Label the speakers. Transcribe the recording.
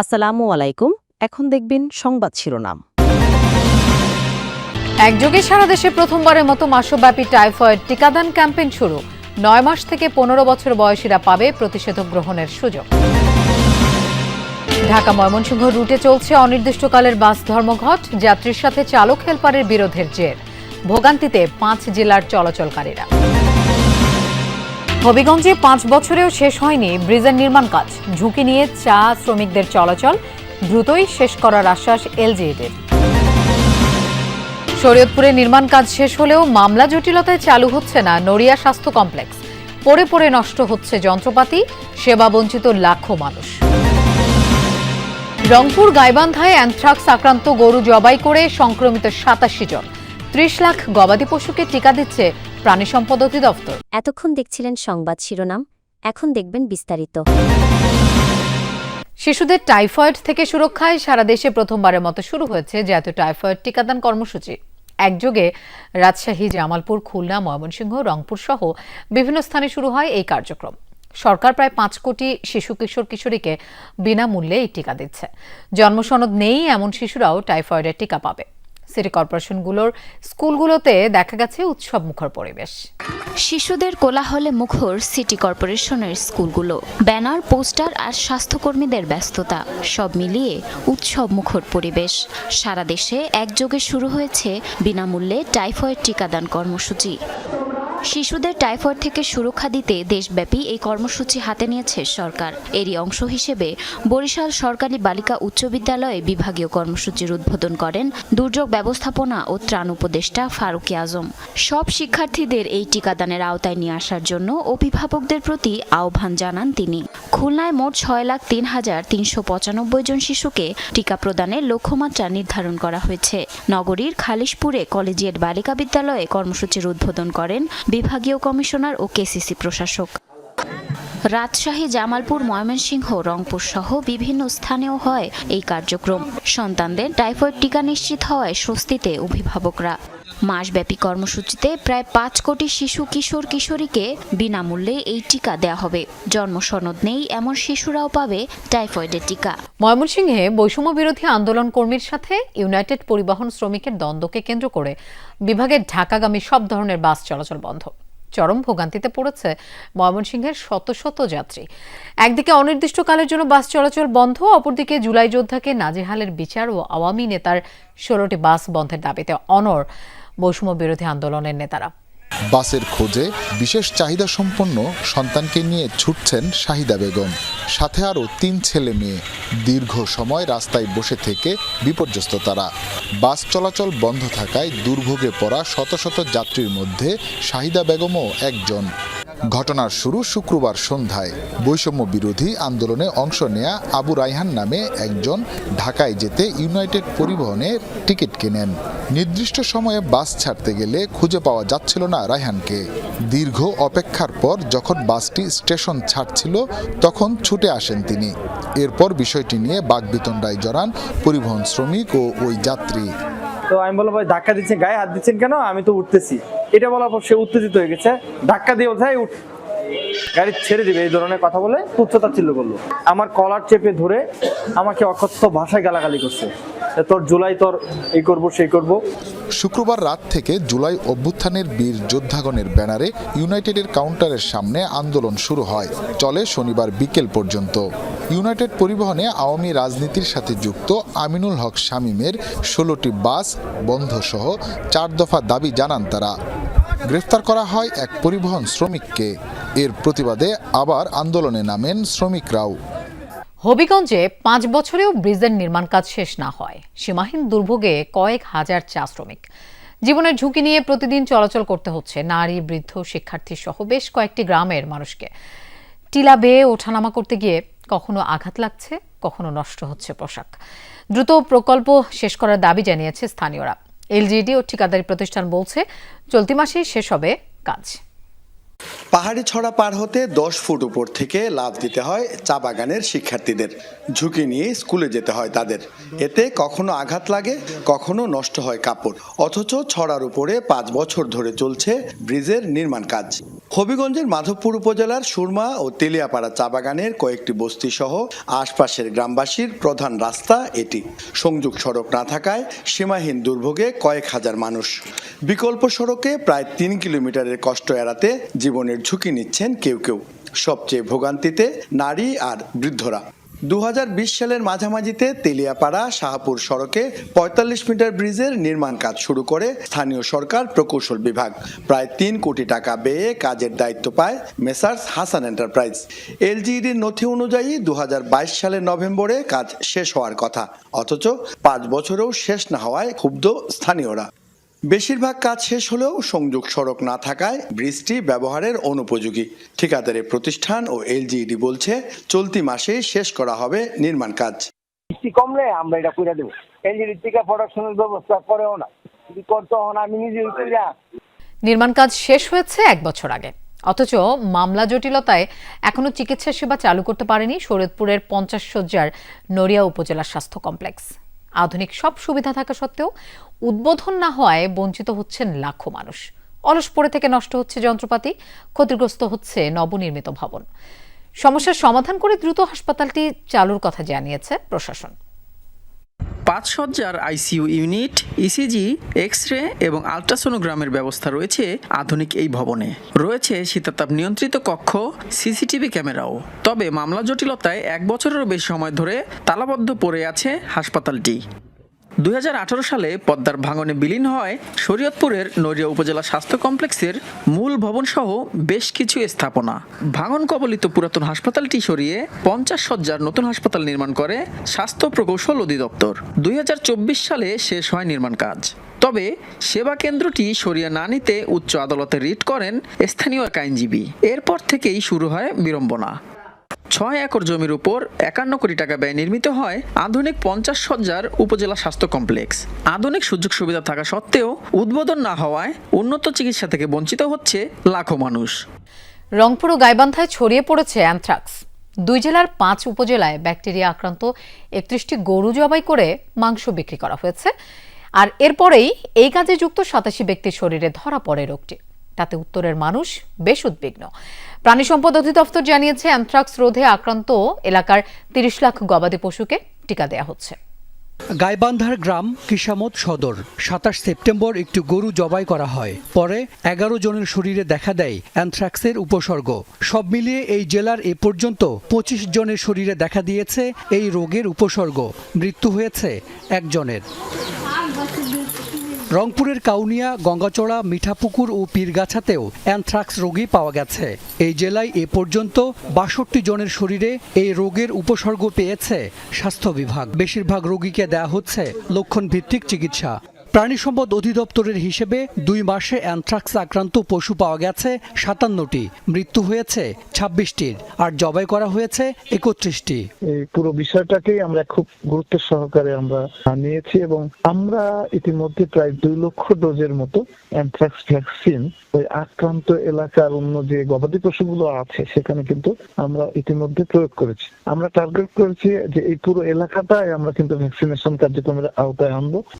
Speaker 1: আসসালামু আলাইকুম। এখন দেখবেন সংবাদ শিরোনাম।
Speaker 2: একযোগে সারা দেশে প্রথমবারের মতো মাসব্যাপী টাইফয়েড টিকাদান ক্যাম্পেইন শুরু। নয় মাস থেকে পনেরো বছর বয়সীরা পাবে প্রতিষেধক গ্রহণের সুযোগ। ঢাকা ময়মনসিংহ রুটে চলছে অনির্দিষ্টকালের বাস ধর্মঘট, যাত্রীর সাথে চালক হেলপারের বিরোধের জের। ভোগান্তিতে পাঁচ জেলার চলাচলকারীরা। হবিগঞ্জে পাঁচ বছরেও শেষ হয়নি ব্রিজের নির্মাণ কাজ। ঝুঁকি নিয়ে চা শ্রমিকদের চলাচল, দ্রুতই শেষ করার আশ্বাস এলজিইডির শরীয়তপুরে নির্মাণ কাজ শেষ হলেও মামলা জটিলতায় চালু হচ্ছে না নড়িয়া স্বাস্থ্য কমপ্লেক্স। পড়ে পড়ে নষ্ট হচ্ছে যন্ত্রপাতি, সেবা বঞ্চিত লাখো মানুষ। রংপুর গাইবান্ধায় অ্যানথ্রাক্স আক্রান্ত গরু জবাই করে সংক্রমিত সাতাশি জন। ত্রিশ লাখ গবাদি পশুকে টিকা দিচ্ছে প্রাণী সম্পদ অধিদপ্তর।
Speaker 3: এতক্ষণ দেখছিলেন সংবাদ শিরোনাম এখন দেখবেন বিস্তারিত।
Speaker 2: শিশুদের টাইফয়েড থেকে সুরক্ষায় সারা দেশে প্রথমবারের মতো শুরু হয়েছে জাতীয় টাইফয়েড টিকাদান কর্মসূচি। একযোগে রাজশাহী জামালপুর খুলনা ময়মনসিংহ রংপুর সহ বিভিন্ন স্থানে শুরু হয় এই কার্যক্রম। সরকার প্রায় পাঁচ কোটি শিশু কিশোর কিশোরীকে বিনামূল্যে এই টিকা দিচ্ছে। জন্মসনদ নেই এমন শিশুরাও টাইফয়েডের টিকা পাবে। সিটি কর্পোরেশনগুলোর স্কুলগুলোতে দেখা গেছে উৎসব মুখর পরিবেশ।
Speaker 4: শিশুদের কোলাহলে মুখর সিটি কর্পোরেশনের স্কুলগুলো। ব্যানার, পোস্টার আর স্বাস্থ্যকর্মীদের ব্যস্ততা, সব মিলিয়ে উৎসব মুখর পরিবেশ। সারা দেশে একযোগে শুরু হয়েছে বিনামূল্যে টাইফয়েড টিকাদান কর্মসূচি। শিশুদের টাইফয়েড থেকে সুরক্ষা দিতে দেশব্যাপী এই কর্মসূচি হাতে নিয়েছে সরকার। এরই অংশ হিসেবে বরিশাল সরকারি বালিকা উচ্চ বিদ্যালয়ে বিভাগীয় কর্মসূচির উদ্বোধন করেন দুর্যোগ ব্যবস্থাপনা ও ত্রাণ উপদেষ্টা ফারুকি আজম। সব শিক্ষার্থীদের এই টিকাদানের আওতায় নিয়ে আসার জন্য অভিভাবকদের প্রতি আহ্বান জানান তিনি। খুলনায় মোট ছয় লাখ তিন হাজার তিনশো পঁচানব্বই জন শিশুকে টিকা প্রদানের লক্ষ্যমাত্রা নির্ধারণ করা হয়েছে। নগরীর খালিশপুরে কলেজিয়েট বালিকা বিদ্যালয়ে কর্মসূচির উদ্বোধন করেন বিভাগীয় কমিশনার ও কেসিসি প্রশাসক। রাজশাহী, জামালপুর, ময়মনসিংহ, রংপুর সহ বিভিন্ন স্থানেও হয় এই কার্যক্রম। সন্তানদের টাইফয়েড টিকা নিশ্চিত হওয়ায় স্বস্তিতে অভিভাবকরা। মাসব্যাপী কর্মসূচিতে প্রায় পাঁচ কোটি শিশু কিশোর কিশোরীকে বিনামূল্যে এই টিকা দেয়া হবে। জন্ম সনদ নেই, এমন শিশুরাও পাবে টাইফয়েডের টিকা।
Speaker 2: ময়মনসিংহে বৈষম্য বিরোধী আন্দোলন কর্মীর সাথে ইউনাইটেড পরিবহন শ্রমিকের দ্বন্দ্বকে কেন্দ্র করে বিভাগের ঢাকাগামী সব ধরনের বাস চলাচল বন্ধ। চরম ভোগান্তিতে পড়েছে ময়মনসিংহের শত শত যাত্রী। একদিকে অনির্দিষ্টকালের জন্য বাস চলাচল বন্ধ, অপরদিকে জুলাই যোদ্ধাকে নাজেহালের বিচার ও আওয়ামী নেতার ষোলোটি বাস বন্ধের দাবিতে অনর বৈষম্য বিরোধী আন্দোলনের নেতারা।
Speaker 5: বাসের খোঁজে বিশেষ চাহিদা সম্পন্ন সন্তানকে নিয়ে ছুটছেন শাহিদা বেগম। সাথে আরও তিন ছেলে মেয়ে। দীর্ঘ সময় রাস্তায় বসে থেকে বিপর্যস্ত তারা। বাস চলাচল বন্ধ থাকায় দুর্ভোগে পড়া শত শত যাত্রীর মধ্যে শাহিদা বেগমও একজন। ঘটনার শুরু শুক্রবার সন্ধ্যায়। বৈষম্য বিরোধী আন্দোলনে অংশ নেয়া আবু রাইহান নামে একজন ঢাকায় যেতে ইউনাইটেড পরিবহনের টিকিট কেনেন। নির্দিষ্ট সময়ে বাস ছাড়তে গেলে খুঁজে পাওয়া যাচ্ছিল না রায়হানকে। দীর্ঘ অপেক্ষার পর যখন বাসটি স্টেশন ছাড়ছিল, তখন ছুটে আসেন তিনি। এরপর বিষয়টি নিয়ে বাগবিতণ্ডায় জড়ান পরিবহন শ্রমিক ও ওই যাত্রী।
Speaker 6: তো আমি বললাম, ভাই, ধাক্কা দিচ্ছেন, গায়ে হাত দিচ্ছেন কেন? আমি তো উঠতেছি। এটা বলার পর সে উত্তেজিত হয়ে গেছে, ধাক্কা দিয়ে ওঠাই উঠ। গাড়ি ছেড়ে দিবে, এই ধরনের কথা বলে তুচ্ছতাচ্ছিল্য করল। আমার কলার চেপে ধরে আমাকে অকথ্য ভাষায় গালাগালি করছে। তোর জুলাই তোর এই করব, সেই করব।
Speaker 5: শুক্রবার রাত থেকে জুলাই অভ্যুত্থানের বীর যোদ্ধাগণের ব্যানারে ইউনাইটেডের কাউন্টারের সামনে আন্দোলন শুরু হয়। চলে শনিবার বিকেল পর্যন্ত। ইউনাইটেড পরিবহনে আওয়ামী রাজনীতির সাথে যুক্ত আমিনুল হক শামীমের ষোলোটি বাস বন্ধ সহ চার দফা দাবি জানান তারা। গ্রেফতার করা হয় এক পরিবহন শ্রমিককে। এর প্রতিবাদে আবার আন্দোলনে নামেন শ্রমিকরাও।
Speaker 2: হবিগঞ্জে পাঁচ বছরেও ব্রিজের নির্মাণ কাজ শেষ না হয়। সীমাহীন দুর্ভোগে কয়েক হাজার চা শ্রমিক। জীবনের ঝুঁকি নিয়ে প্রতিদিন চলাচল করতে হচ্ছে নারী, বৃদ্ধ শিক্ষার্থী সহ বেশ কয়েকটি গ্রামের মানুষকে। টিলা বেয়ে ওঠানামা করতে গিয়ে কখনো আঘাত লাগছে, কখনো নষ্ট হচ্ছে পোশাক। দ্রুত প্রকল্প শেষ করার দাবি জানিয়েছে স্থানীয়রা। এলজিডি ও ঠিকাদারি প্রতিষ্ঠান বলছে চলতি মাসেই শেষ হবে কাজ।
Speaker 7: পাহাড়ি ছড়া পার হতে দশ ফুট উপর থেকে লাভ দিতে হয় চা বাগানের শিক্ষার্থীদের। ঝুঁকি নিয়ে স্কুলে যেতে হয় তাদের। এতে কখনো আঘাত লাগে, কখনো নষ্ট হয় কাপড়। অথচ ছড়ার উপরে পাঁচ বছর ধরে চলছে ব্রিজের নির্মাণ কাজ। হবিগঞ্জের মাধবপুর উপজেলার সুরমা ও তেলিয়াপাড়া চা বাগানের কয়েকটি বস্তি সহ আশপাশের গ্রামবাসীর প্রধান রাস্তা এটি। সংযোগ সড়ক না থাকায় সীমাহীন দুর্ভোগে কয়েক হাজার মানুষ। বিকল্প সড়কে প্রায় তিন কিলোমিটারের কষ্ট এড়াতে জীবনের ঝুঁকি নিচ্ছেন কেউ কেউ, সবচেয়ে ভোগান্তিতে নারী আর বৃদ্ধরা। দু হাজার বিশ সালের মাঝামাঝিতে তেলিয়াপাড়া শাহপুর সড়কে পঁয়তাল্লিশ মিটার ব্রিজের নির্মাণ কাজ শুরু করে স্থানীয় সরকার প্রকৌশল বিভাগ। প্রায় তিন কোটি টাকা ব্যয়ে কাজের দায়িত্ব পায় মেসার্স হাসান এন্টারপ্রাইজ। এলজিইডির নথি অনুযায়ী দু হাজার বাইশ সালের নভেম্বরে কাজ শেষ হওয়ার কথা, অথচ পাঁচ বছরেও শেষ না হওয়ায় ক্ষুব্ধ স্থানীয়রা। বেশিরভাগ কাজ শেষ হলেও সংযোগ সড়ক না থাকায় ব্রিজটি ব্যবহারের অনুপযোগী। ঠিকাদারের প্রতিষ্ঠান ও এলজিইডি বলছে চলতি মাসেই শেষ করা হবে নির্মাণ কাজ।
Speaker 8: বৃষ্টি কমলে আমরা এটা করে দেবো। এলজিডি থেকে প্রোডাকশনের ব্যবস্থা করেও না। যদি করতে হন আমি নিজে
Speaker 2: নির্মাণ কাজ শেষ হয়েছে এক বছর আগে। অথচ মামলা জটিলতায় এখনও চিকিৎসা সেবা চালু করতে পারেনি শরীয়তপুরের পঞ্চাশ শয্যার নড়িয়া উপজেলা স্বাস্থ্য কমপ্লেক্স। আধুনিক সব সুবিধা থাকা সত্ত্বেও উদ্বোধন না হওয়ায় বঞ্চিত হচ্ছেন লাখো মানুষ। অলস পড়ে থেকে নষ্ট হচ্ছে যন্ত্রপাতি, ক্ষতিগ্রস্ত হচ্ছে নবনির্মিত ভবন। সমস্যার সমাধান করে দ্রুত হাসপাতালটি চালুর কথা জানিয়েছে প্রশাসন।
Speaker 9: পাঁচ সজ্জার ICU unit, ECG X ray এবং আলট্রাসোনোগ্রামের ব্যবস্থা রয়েছে আধুনিক এই ভবনে। রয়েছে শীতাতাপ নিয়ন্ত্রিত কক্ষ, সিসিটিভি ক্যামেরাও। তবে মামলা জটিলতায় এক বছরেরও বেশি সময় ধরে তালাবদ্ধ পড়ে আছে হাসপাতালটি। দুই হাজার আঠারো সালে পদ্মার ভাঙনে বিলীন হয় শরীয়তপুরের নড়িয়া উপজেলা স্বাস্থ্য কমপ্লেক্সের মূল ভবন সহ বেশ কিছু স্থাপনা। ভাঙন কবলিত পুরাতন হাসপাতালটি সরিয়ে পঞ্চাশ সজ্জার নতুন হাসপাতাল নির্মাণ করে স্বাস্থ্য প্রকৌশল অধিদপ্তর। দুই হাজার চব্বিশ সালে শেষ হয় নির্মাণ কাজ। তবে সেবা কেন্দ্রটি সরিয়ে না নিতে উচ্চ আদালতে রিট করেন স্থানীয় এক আইনজীবী। এরপর থেকেই শুরু হয় বিড়ম্বনা। ছয় একর জমির উপর একান্ন কোটি টাকা ব্যয় নির্মিত হয় আধুনিক পঞ্চাশ সজ্জার উপজেলা স্বাস্থ্য কমপ্লেক্স। আধুনিক সুযোগ সুবিধা থাকা সত্ত্বেও উদ্বোধন না হওয়ায় উন্নত চিকিৎসা থেকে বঞ্চিত হচ্ছে লাখো মানুষ।
Speaker 2: রংপুর ও গাইবান্ধায় ছড়িয়ে পড়েছে অ্যানথ্রাক্স। দুই জেলার পাঁচ উপজেলায় ব্যাকটেরিয়া আক্রান্ত একত্রিশটি গরু জবাই করে মাংস বিক্রি করা হয়েছে। আর এরপরেই এই কাজে যুক্ত সাতাশি ব্যক্তির শরীরে ধরা পড়ে রোগটি। তাতে উত্তরের মানুষ বেশ উদ্বিগ্ন। প্রাণী সম্পদ অধিদপ্তর জানিয়েছে, অ্যানথ্রাক্স রোধে আক্রান্ত এলাকার তিরিশ লাখ গবাদি পশুকে টিকা দেওয়া হচ্ছে।
Speaker 10: গাইবান্ধার গ্রাম কিসামত সদর, সাতাশ সেপ্টেম্বর একটি গরু জবাই করা হয়। পরে এগারো জনের শরীরে দেখা দেয় অ্যানথ্রাক্সের উপসর্গ। সব মিলিয়ে এই জেলার এ পর্যন্ত পঁচিশ জনের শরীরে দেখা দিয়েছে এই রোগের উপসর্গ। মৃত্যু হয়েছে একজনের। রংপুরের কাউনিয়া, গঙ্গাচড়া, মিঠাপুকুর ও পীরগাছাতেও অ্যানথ্রাক্স রোগী পাওয়া গেছে। এই জেলায় এ পর্যন্ত বাষট্টি জনের শরীরে এই রোগের উপসর্গ পেয়েছে স্বাস্থ্য বিভাগ। বেশিরভাগ রোগীকে দেয়া হচ্ছে লক্ষণ ভিত্তিক চিকিৎসা। প্রাণী সম্পদ অধিদপ্তরের হিসেবে দুই মাসে অ্যানথ্রাক্স আক্রান্ত পশু পাওয়া গেছে সাতান্নটি। মৃত্যু হয়েছে ছাব্বিশটির আর জবাই করা হয়েছে একত্রিশটি।
Speaker 11: এই পুরো বিষয়টাকেই আমরা খুব গুরুত্ব সহকারে আমরা নিয়েছি এবং আমরা ইতিমধ্যে প্রায় দুই লক্ষ ডোজের মতো অ্যানথ্রাক্স ভ্যাকসিন ওই আক্রান্ত এলাকার অন্য যে গবাদি পশুগুলো আছে, সেখানে কিন্তু আমরা ইতিমধ্যে প্রয়োগ করেছি। আমরা টার্গেট করেছি যে এই পুরো এলাকাটায় আমরা কিন্তু ভ্যাকসিনেশন কার্যক্রমের আওতায় আনব।